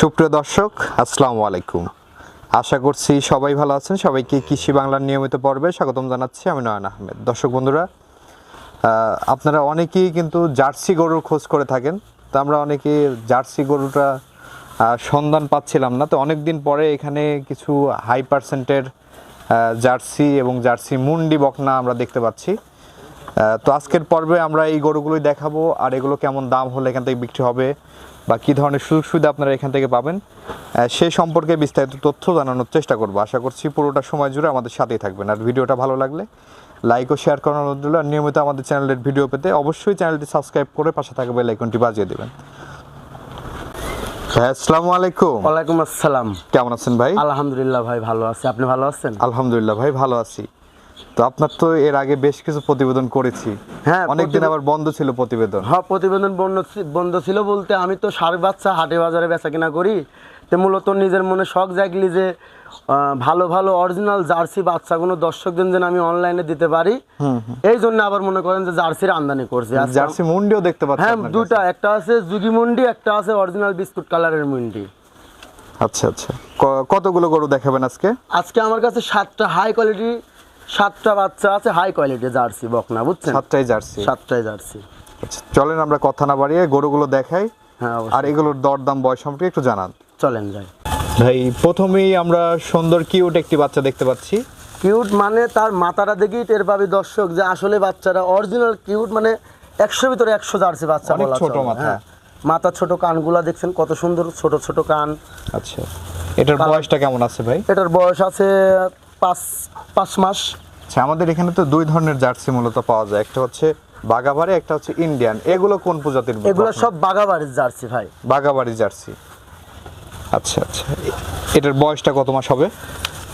সুপ্রিয় দর্শক, আসসালামু আলাইকুম। আশা করছি সবাই ভালো আছেন। সবাইকে কৃষি বাংলার নিয়মিত পর্বে স্বাগতম জানাচ্ছি। আমি নয়ন আহমেদ। দর্শক বন্ধুরা আপনারা অনেকেই কিন্তু জার্সি গরুর খোঁজ করে থাকেন। তো আমরা অনেকে জার্সি গরুটা সন্ধান পাচ্ছিলাম না। তো অনেক দিন পরে এখানে কিছু হাই পার্সেন্টের জার্সি এবং জার্সি মুন্ডি বকনা আমরা দেখতে পাচ্ছি। তো আজকের পর্বে আমরা এই গরুগুলোই দেখাবো। আর এগুলো কেমন দাম হলে এখান থেকে বিক্রি হবে বা কী ধরনের সুযোগ সুবিধা আপনারা এখান থেকে পাবেন সে সম্পর্কে বিস্তারিত তথ্য জানানোর চেষ্টা করব। আশা করছি পুরোটা সময় জুড়ে আমাদের সাথেই থাকবেন। আর ভিডিওটা ভালো লাগলে লাইক ও শেয়ার করার অনুরোধ আর নিয়মিত আমাদের চ্যানেলের ভিডিও পেতে অবশ্যই চ্যানেলটি সাবস্ক্রাইব করে পাশে থাকা বেল আইকনটি বাজিয়ে দেবেন। হ্যাঁ আসসালামু আলাইকুম। ওয়ালাইকুম আসসালাম। কেমন আছেন ভাই? আলহামদুলিল্লাহ ভাই ভালো আছি। আপনি ভালো আছেন? আলহামদুলিল্লাহ ভাই ভালো আছি। তো আপনার তো এর আগে বেশ কিছু প্রতিবেদন করেছি। হ্যাঁ, অনেকদিন আবার বন্ধ ছিল প্রতিবেদন। হ্যাঁ প্রতিবেদন বন্ধ বন্ধ ছিল বলতে আমি তো সার বাচ্চা হাটে বাজারে বেচা কিনা করি। তো মূলত নিজের মনে শখ জাগলি যে ভালো ভালো অরিজিনাল জার্সি বাচ্চাগুলো দর্শকদের যেন আমি অনলাইনে দিতে পারি। এই জন্য আবার মনে করেন যে জার্সির আমদানি করছে। জার্সি মুন্ডিও দেখতে পাচ্ছি হ্যাঁ দুটা একটা আছে জুগি মুন্ডি একটা আছে অরিজিনাল বিস্কুট কালারের মুন্ডি। আচ্ছা আচ্ছা। কতগুলো গরু দেখাবেন আজকে? আজকে আমার কাছে সাতটা হাই কোয়ালিটি সাতটা বাচ্চা আছে হাই কোয়ালিটি জার্সি বকনা বুঝছেন? সাতটাই জার্সি। সাতটাই জার্সি। আচ্ছা চলেন আমরা কথা না বাড়িয়ে গরুগুলো দেখাই। হ্যাঁ আর এগুলোর দরদাম বয়স সম্পর্কে একটু জানান। চলেন যাই। ভাই প্রথমেই আমরা সুন্দর কিউট একটি বাচ্চা দেখতে পাচ্ছি। কিউট মানে তার মাথাটা দেখেই টের পাবে দর্শক যে আসলে বাচ্চারা অরিজিনাল কিউট মানে একশো ভিতরে একশো জার্সি বাচ্চা বলা ছোট মাথা। হ্যাঁ। মাথার ছোট কানগুলা দেখছেন কত সুন্দর ছোট ছোট কান। আচ্ছা এটার বয়সটা কেমন আছে ভাই? এটার বয়স আছে পাঁচ পাঁচ মাস। আচ্ছা আমাদের এখানে তো দুই ধরনের জার্সি মূলত পাওয়া যায়। একটা হচ্ছে বাগাবাড়ি একটা হচ্ছে ইন্ডিয়ান। এগুলো কোন প্রজাতির এগুলো সব বাগাবাড়ির জার্সি ভাই। বাগাবাড়ি জার্সি। আচ্ছা আচ্ছা। এটার বয়সটা কত মাস হবে?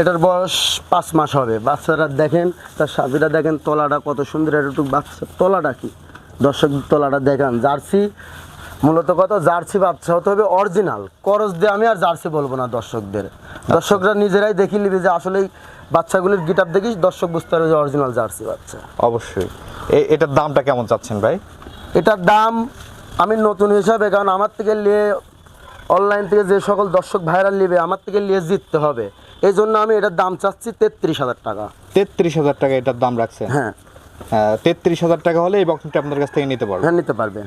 এটার বয়স পাঁচ মাস হবে। বাচ্চারা দেখেন তার সাথীরা দেখেন তলাটা কত সুন্দর। একটু বাচ্চা তলাটা কি? দর্শক তলাটা দেখেন। জার্সি মূলত কত জার্সি বাচ্চা হতে হবে অরিজিনাল। করজ দিয়ে আমি আর জার্সি বলব না দর্শকদের। দর্শকরা নিজেরাই দেখি নিবে যে আসলেই বাচ্চাগুলির গিটার দেখি দর্শক বুঝতে পারবে যে অরিজিনাল জার্সি বাচ্চা অবশ্যই। এটার দামটা কেমন চাচ্ছেন ভাই? এটার দাম আমি নতুন হিসাবে কারণ আমার থেকে নিয়ে অনলাইন থেকে যে সকল দর্শক ভাইরাল নেবে আমার থেকে নিয়ে জিততে হবে। এই জন্য আমি এটার দাম চাচ্ছি তেত্রিশ হাজার টাকা। তেত্রিশ হাজার টাকা এটার দাম রাখছে হ্যাঁ। তেত্রিশ হাজার টাকা হলে এই বক্সটা আপনার কাছ থেকে নিতে পারবে। হ্যাঁ নিতে পারবে।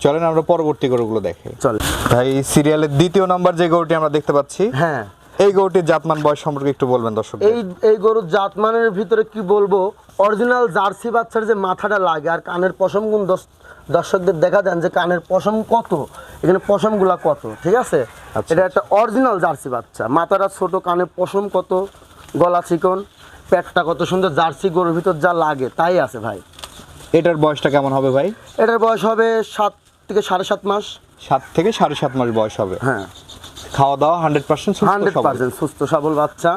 চলেন আমরা পরবর্তী গরুগুলো দেখে। চলে ভাই সিরিয়ালের দ্বিতীয় নাম্বার যে গরুটি আমরা দেখতে পাচ্ছি হ্যাঁ। এই গরুটির জাতমান বয়স সম্পর্কে একটু বলবেন দর্শক এই এই গরুর জাতমানের ভিতরে কি বলব? অরিজিনাল জার্সি বাচ্চার যে মাথাটা লাগে আর কানের পশম গুণ দর্শ- দর্শকদের দেখা দেন যে কানের পশম কত এখানে পশমগুলা কত ঠিক আছে? আচ্ছা, এটা একটা অরিজিনাল জার্সি বাচ্চা। মাথাটা ছোট কানের পশম কত গলা চিকন পেটটা কত সুন্দর জার্সি গরুর ভিতর যা লাগে তাই আছে ভাই। এটার বয়সটা কেমন হবে ভাই? এটার বয়স হবে সাত থেকে সাড়ে সাত মাস। সাত থেকে সাড়ে সাত মাস বয়স হবে। হ্যাঁ। খাওয়া দাওয়া হান্ড্রেড পার্সেন্ট হান্ড্রেড পার্সেন্ট সুস্থ সবল বাচ্চা।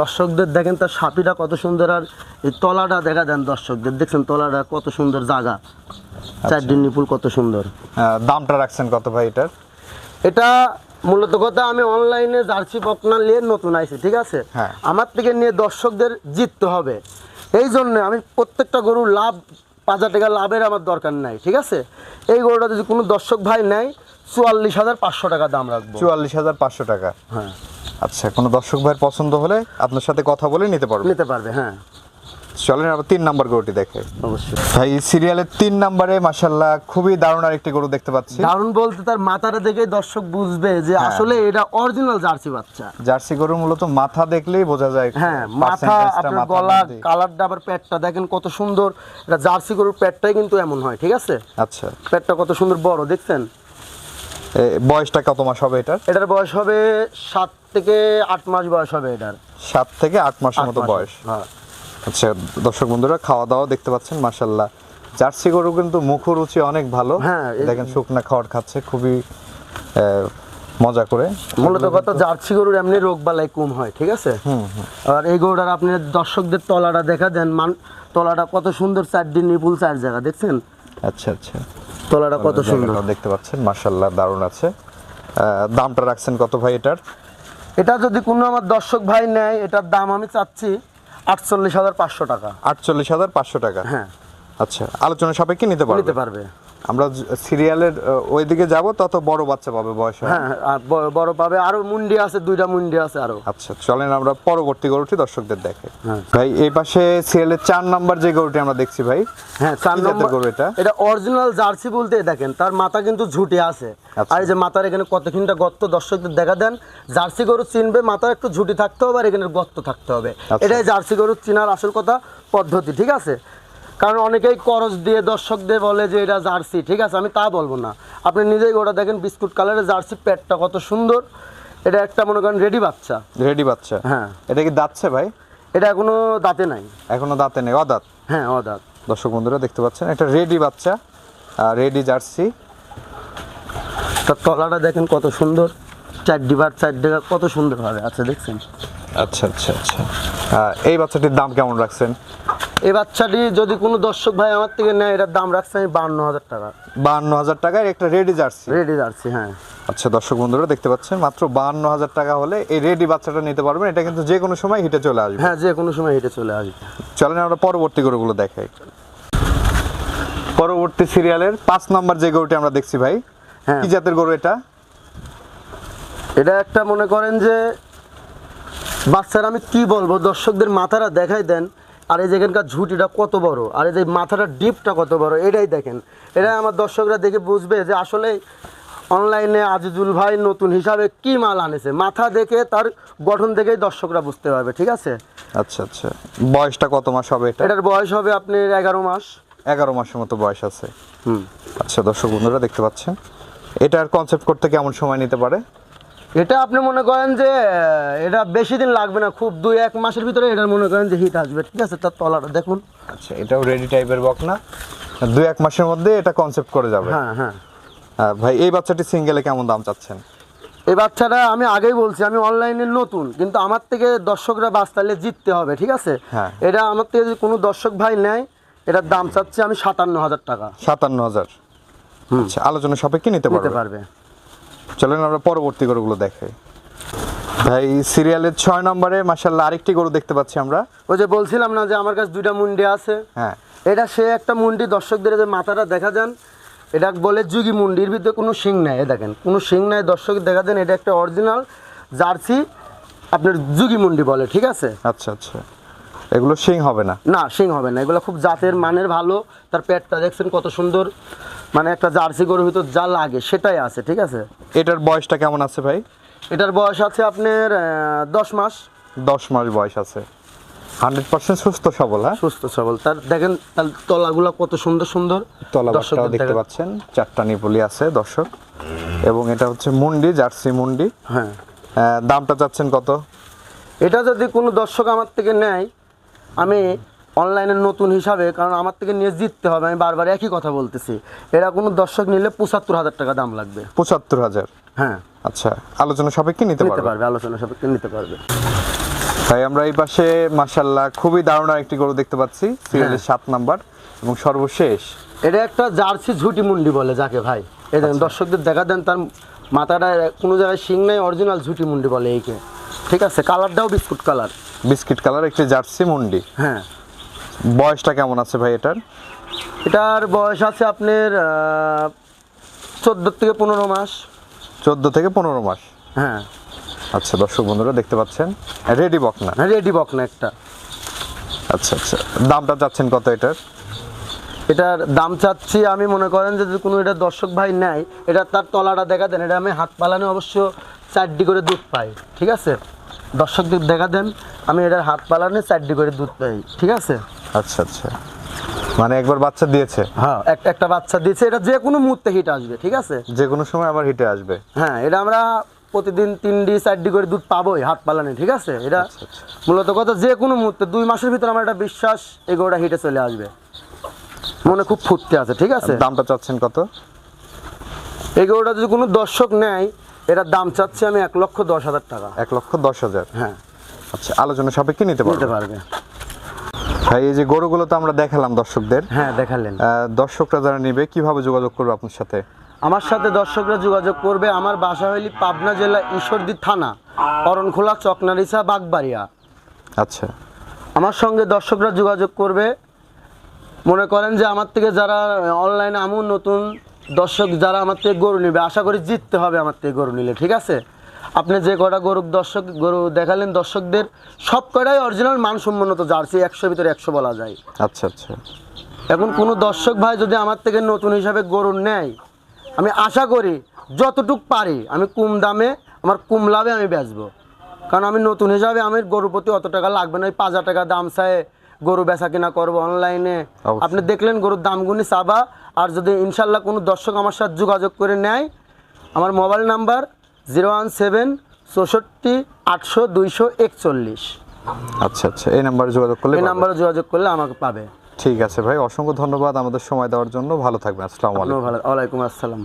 দর্শকদের দেখেন তার সাপিটা কত সুন্দর আর এই তলাটা দেখা দেন দর্শকদের। দেখছেন তলাটা কত সুন্দর জায়গা চারদিন নিপুল কত সুন্দর। দামটা রাখছেন কত ভাই এটার? এটা মূলত কথা আমি অনলাইনে জার্সি বকনা নিয়ে নতুন আইছি ঠিক আছে? হ্যাঁ। আমার থেকে নিয়ে দর্শকদের জিততে হবে। এই জন্য আমি প্রত্যেকটা গরুর লাভ পাঁচ হাজার টাকা লাভের আমার দরকার নাই ঠিক আছে? এই গরুটা যদি কোনো দর্শক ভাই নেয় চুয়াল্লিশ হাজার পাঁচশো টাকা দাম রাখব। চুয়াল্লিশ হাজার পাঁচশো টাকা। হ্যাঁ। আচ্ছা কোনো দর্শক ভাইয়ের পছন্দ হলে আপনার সাথে কথা বলে নিতে পারবে। নিতে পারবে হ্যাঁ। চলেন আবার তিন নাম্বার গরুটি দেখে। অবশ্যই। ভাই সিরিয়ালের তিন নাম্বারে মাসাল্লাহ খুবই দারুণ আরেকটি গরু দেখতে পাচ্ছি। দারুণ বলতে তার মাথাটা দেখে দর্শক বুঝবে যে হ্যাঁ। আসলে এটা অরিজিনাল জার্সি বাচ্চা। জার্সি গরু মূলত মাথা দেখলেই বোঝা যায় হ্যাঁ মাথা আপনার গলা কালারটা আবার পেটটা দেখেন কত সুন্দর। এটা জার্সি গরুর পেটটাই কিন্তু এমন হয় ঠিক আছে? আচ্ছা। পেটটা কত সুন্দর বড় দেখছেন? বয়সটা কত মাস হবে এটার? এটার বয়স হবে সাত থেকে আট মাস বয়স হবে এটার। সাত থেকে আট মাসের মতো বয়স। হ্যাঁ। আচ্ছা দর্শক বন্ধুরা খাওয়া দাওয়া দেখতে পাচ্ছেন মাসাল্লাহ জার্সি গরু কিন্তু মুখরুচি অনেক ভালো। হ্যাঁ, দেখেন শুকনা খাওয়ার খাচ্ছে খুবই মজা করে। মূলত কথা জার্সি গরুর এমনি রোগ বালাই কম হয় ঠিক আছে? আর এই গরুটার আপনি দর্শকদের তলাটা দেখা দেন মান তলাটা কত সুন্দর চার দিন নিপুল চার জায়গা দেখছেন? আচ্ছা আচ্ছা। তলাটা কত সুন্দর। দেখতে পাচ্ছেন মাসাল্লাহ দারুণ আছে। দামটা রাখছেন কত ভাই এটার? এটা যদি কোনো আমার দর্শক ভাই নেয় এটার দাম আমি চাচ্ছি আটচল্লিশ হাজার পাঁচশো টাকা। আটচল্লিশ হাজার পাঁচশো টাকা। হ্যাঁ। আচ্ছা আলোচনা সাপেক্ষে নিতে নিতে পারবে পারবে। আমরা সিরিয়ালের ওইদিকে যাব তত বড় বাচ্চা পাবে বয়স হ্যাঁ বড়- পাবে আরও মুন্ডি আছে দুইটা মুন্ডি আছে আরও আচ্ছা চলেন আমরা পরবর্তী গরুটি দর্শকদের দেখে হ্যাঁ। ভাই এই পাশে সিরিয়ালের চার নাম্বার যে গরুটি আমরা দেখছি ভাই হ্যাঁ চার নম্বর গরু এটা? এটা অরিজিনাল জার্সি বলতে দেখেন তার মাথা কিন্তু ঝুটে আছে আচ্ছা। আর এই যে মাথার এখানে কতখানিটা গর্ত দর্শকদের দেখা দেন জার্সি গরু চিনবে মাথায় একটু ঝুটি থাকতে হবে আর এখানে গর্ত থাকতে হবে আচ্ছা। এটাই জার্সি গরু চিনার আসল কথা পদ্ধতি ঠিক আছে কারণ অনেকেই করজ দিয়ে দর্শকদের বলে যে এটা জার্সি ঠিক আছে? আমি তা বলব না। আপনি নিজেই ওটা দেখেন বিস্কুট কালারের জার্সি পেটটা কত সুন্দর। এটা একটা মনে করেন রেডি বাচ্চা। রেডি বাচ্চা? হ্যাঁ। এটা কি দাঁতছে ভাই? এটা এখনও দাঁতে নাই। এখনও দাঁতে নেই অদাঁত? হ্যাঁ ও দাঁত দর্শক বন্ধুরা দেখতে পাচ্ছেন এটা রেডি বাচ্চা রেডি জার্সি। তার তলাটা দেখেন কত সুন্দর। চার ডিবার চার ডিবার কত সুন্দর হবে আচ্ছা দেখছেন? আচ্ছা আচ্ছা আচ্ছা। এই বাচ্চাটির দাম কেমন রাখছেন? এই বাচ্চাটি যদি কোনো দর্শক ভাই আমার থেকে নেয় এটার দাম রাখছে আমি বান্ন হাজার টাকা। বাহান্ন হাজার টাকায় একটা রেডি জার্সি। রেডি যাচ্ছি হ্যাঁ। আচ্ছা দর্শক বন্ধুরা দেখতে পাচ্ছেন মাত্র বান্ন হাজার টাকা হলে এই রেডি বাচ্চাটা নিতে পারবেন। এটা কিন্তু যে কোনো সময় হিটে চলে আসবে। হ্যাঁ যে কোনো সময় হেঁটে চলে আসবে। চলেন আমরা পরবর্তী গরুগুলো দেখাই। পরবর্তী সিরিয়ালের পাঁচ নম্বর যে গরুটি আমরা দেখছি ভাই হ্যাঁ। কি জাতের গরু এটা? এটা একটা মনে করেন যে বাচ্চারা আমি কি বলব দর্শকদের মাথারা দেখাই দেন আর এই যেখানকার ঝুঁটিটা কত বড়? আর এই যে মাথাটার ডিপটা কত বড়? এটাই দেখেন। এটা আমার দর্শকরা দেখে বুঝবে যে আসলে অনলাইনে আজিজুল ভাই নতুন হিসাবে কি মাল আনেছে। মাথা দেখে তার গঠন দেখেই দর্শকরা বুঝতে পারবে ঠিক আছে? আচ্ছা আচ্ছা। বয়সটা কত মাস হবে এটা? এটার বয়স হবে আপনার এগারো মাস। এগারো মাসের মতো বয়স আছে। হুম। আচ্ছা দর্শক বন্ধুরা দেখতে পাচ্ছেন। এটার কনসেপ্ট করতে কেমন সময় নিতে পারে? এটা আপনি মনে করেন যে এটা বেশি দিন লাগবে না খুব দুই এক মাসের ভিতরে এটা মনে করেন যে হিট আসবে ঠিক আছে? তার তলাটা দেখুন। আচ্ছা এটাও রেডি টাইপের বক না? দুই এক মাসের মধ্যে এটা কনসেপ্ট করে যাবে। হ্যাঁ হ্যাঁ। আহ, ভাই এই বাচ্চাটি সিঙ্গেলে কেমন দাম চাচ্ছেন? এই বাচ্চাটা আমি আগেই বলছি আমি অনলাইনে নতুন কিন্তু আমার থেকে দর্শকরা বাঁচতালে জিততে হবে ঠিক আছে? হ্যাঁ। এটা আমার থেকে যদি কোনো দর্শক ভাই নেয় এটার দাম চাচ্ছি আমি সাতান্ন হাজার টাকা। সাতান্ন হাজার। আচ্ছা আলোচনা সাপেক্ষে নিতে নিতে পারবে। পারবে। চলেন আমরা পরবর্তী গরুগুলো দেখাই। ভাই সিরিয়ালের ছয় নম্বরে মাসাল্লাহ আরেকটি গরু দেখতে পাচ্ছি আমরা। ওই যে বলছিলাম না যে আমার কাছে দুইটা মুন্ডি আছে? হ্যাঁ। এটা সে একটা মুন্ডি দর্শকদের যে মাথাটা দেখা যান এটা বলে যুগি মুন্ডির ভিতরে কোনো শিং নাই দেখেন। কোনো শিং নাই দর্শক দেখা দেন এটা একটা অরিজিনাল জার্সি আপনার যুগি মুন্ডি বলে ঠিক আছে? আচ্ছা আচ্ছা। এগুলো সিং হবে না। না শিং হবে না এগুলো খুব জাতের মানের ভালো। তার পেটটা দেখছেন কত সুন্দর। মানে একটা জার্সি গরুর ভিতর যা লাগে সেটাই আছে ঠিক আছে? এটার বয়সটা কেমন আছে ভাই? এটার বয়স আছে আপনার দশ মাস। দশ মাস বয়স আছে। হান্ড্রেড পার্সেন্ট সুস্থ সবল হ্যাঁ? সুস্থ সবল। তার দেখেন তার তলাগুলো কত সুন্দর সুন্দর। দর্শকদের দেখতে পাচ্ছেন চারটা নিপুলি আছে দর্শক। এবং এটা হচ্ছে মুন্ডি জার্সি মুন্ডি। হ্যাঁ। দামটা চাচ্ছেন কত? এটা যদি কোনো দর্শক আমার থেকে নেয় আমি অনলাইনের নতুন হিসাবে কারণ আমার থেকে নিয়ে জিততে হবে আমি বারবার একই কথা বলতেছি। এরা কোনো দর্শক নিলে পঁচাত্তর হাজার টাকা দাম লাগবে। পঁচাত্তর হাজার? হ্যাঁ। আচ্ছা আলোচনা সাপেক্ষে নিতে নিতে পারবে? পারবে আলোচনা সাপেক্ষে নিতে পারবে। তাই আমরা এই পাশে মাসাল্লাহ খুবই দারুণ একটি গরু দেখতে পাচ্ছি সিরিয়ালের সাত নাম্বার এবং সর্বশেষ। এটা একটা জার্সি ঝুটি মুন্ডি বলে যাকে ভাই। এই দেখেন দর্শকদের দেখা দেন তার মাথাটা কোনো জায়গায় শিং নাই অরিজিনাল ঝুটি মুন্ডি বলে এইকে ঠিক আছে কালারটাও বিস্কুট কালার। বিস্কিট কালার একটি জার্সি মুন্ডি। হ্যাঁ। বয়সটা কেমন আছে ভাই এটার? এটার বয়স আছে আপনার চোদ্দ থেকে পনেরো মাস। চোদ্দ থেকে পনেরো মাস। হ্যাঁ। আচ্ছা দর্শক বন্ধুরা দেখতে পাচ্ছেন? রেডি বক না? হ্যাঁ রেডি বক না একটা। আচ্ছা আচ্ছা। দামটা চাচ্ছেন কত এটার? এটার দাম চাচ্ছি আমি মনে করেন যে যদি কোনো এটা দর্শক ভাই নেয় এটা তার তলাটা দেখা দেন এটা আমি হাত পালানে অবশ্য চারটি করে দুধ পাই ঠিক আছে? দর্শকদের দেখা দেন আমি এটার হাত পালানে চারটি করে দুধ পাই ঠিক আছে? আচ্ছা আচ্ছা। মানে একবার বাচ্চা দিয়েছে? হ্যাঁ একটা একটা বাচ্চা দিয়েছে এটা যে কোনো মুহূর্তে হিট আসবে ঠিক আছে? যে কোনো সময় আবার হিটে আসবে। হ্যাঁ এটা আমরা প্রতিদিন তিনটি চারটি করে দুধ পাবোই হাত পালানে ঠিক আছে? এটা মূলত কথা যে কোনো মুহূর্তে দুই মাসের ভিতরে আমার একটা বিশ্বাস এগোটা হিটে চলে আসবে। মনে খুব ফুটতে আছে ঠিক আছে? দামটা চাচ্ছেন কত? এই গরুটা যদি কোনো দর্শক নেয় এটার দাম চাচ্ছে আমি এক লক্ষ দশ হাজার টাকা। এক লক্ষ দশ হাজার। হ্যাঁ। আচ্ছা আলোচনা সাপেক্ষে নিতে নিতে পারবে। পারবে। ভাই এই যে গরুগুলো তো আমরা দেখালাম দর্শকদের। হ্যাঁ দেখালেন। দর্শকরা যারা নেবে কীভাবে যোগাযোগ করবে আপনার সাথে? আমার সাথে দর্শকরা যোগাযোগ করবে আমার বাসা হইলি পাবনা জেলা ঈশ্বরদী থানা অরণখোলা চকনারিসা বাগবাড়িয়া। আচ্ছা। আমার সঙ্গে দর্শকরা যোগাযোগ করবে। মনে করেন যে আমার থেকে যারা অনলাইনে আমু নতুন দর্শক যারা আমার থেকে গরু নেবে আশা করি জিততে হবে আমার থেকে গরু নিলে ঠিক আছে? আপনি যে কটা গরু দর্শক গরু দেখালেন দর্শকদের সব কটাই অরিজিনাল মানসম্মত জার্সি একশোর ভিতরে একশো বলা যায়। আচ্ছা আচ্ছা। এখন কোনো দর্শক ভাই যদি আমার থেকে নতুন হিসাবে গরু নেয় আমি আশা করি যতটুক পারি আমি কম দামে আমার কম লাভে আমি বেচবো। কারণ আমি নতুন হিসাবে আমি গরুর প্রতি অত টাকা লাগবে না ওই পাঁচ হাজার টাকা দাম চায় গরু বেচা কিনা করব অনলাইনে আপনি দেখলেন গরুর দামগুনি চাবা আর যদি ইনশাল্লাহ কোনো দর্শক আমার সাথে যোগাযোগ করে নেয় আমার mobile number zero one seven চৌষট্টি আটশো দুইশো একচল্লিশ। আচ্ছা আচ্ছা। এই নাম্বারে যোগাযোগ করলে এই নাম্বারে যোগাযোগ করলে আমাকে পাবে। ঠিক আছে ভাই অসংখ্য ধন্যবাদ আমাদের সময় দেওয়ার জন্য। ভালো থাকবেন। আসসালামু আলাইকুম। ভালো ওয়ালাইকুম আসসালাম।